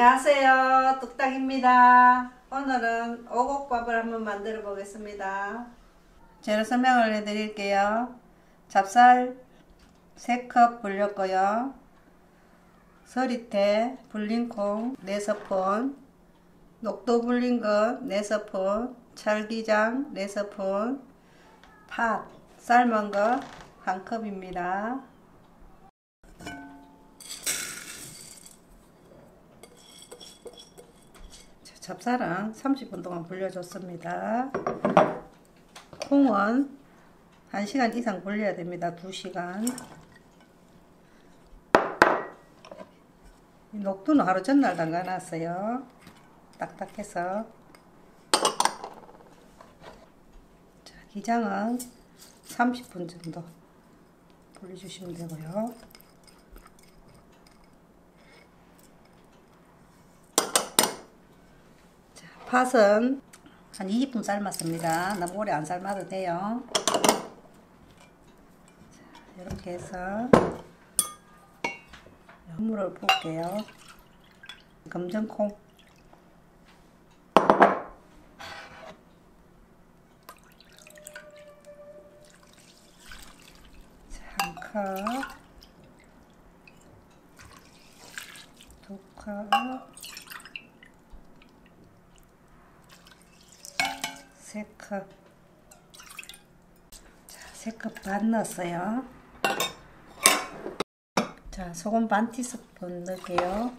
안녕하세요. 뚝딱입니다. 오늘은 오곡밥을 한번 만들어 보겠습니다. 재료 설명을 해 드릴게요. 찹쌀 3컵 불렸고요. 서리태 불린 콩 4스푼 녹도 불린 것 4스푼 찰기장 4스푼 팥 삶은 것 1컵입니다. 찹쌀은 30분 동안 불려줬습니다. 콩은 1시간 이상 불려야 됩니다. 2시간. 녹두는 하루 전날 담가놨어요. 딱딱해서. 자, 기장은 30분 정도 불려주시면 되고요. 팥은 한 20분 삶았습니다. 너무 오래 안 삶아도 돼요. 자, 이렇게 해서 물을 붓게요. 검정콩 한 컵, 두 컵, 세 컵. 자, 세컵반 넣었어요. 자, 소금 반 티스푼 넣을게요.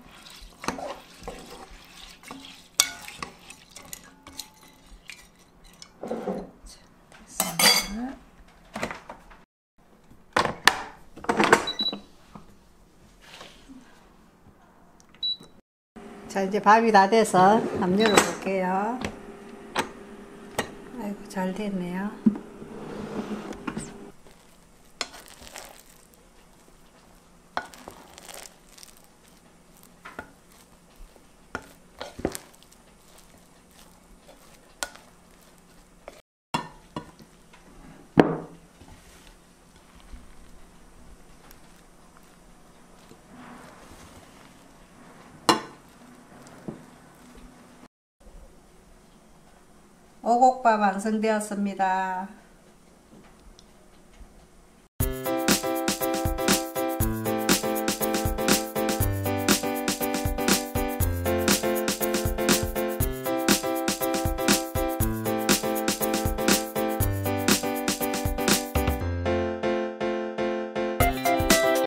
자, 이제 밥이 다 돼서 한번 열어볼게요. 아이고, 잘 됐네요. 오곡밥 완성되었습니다.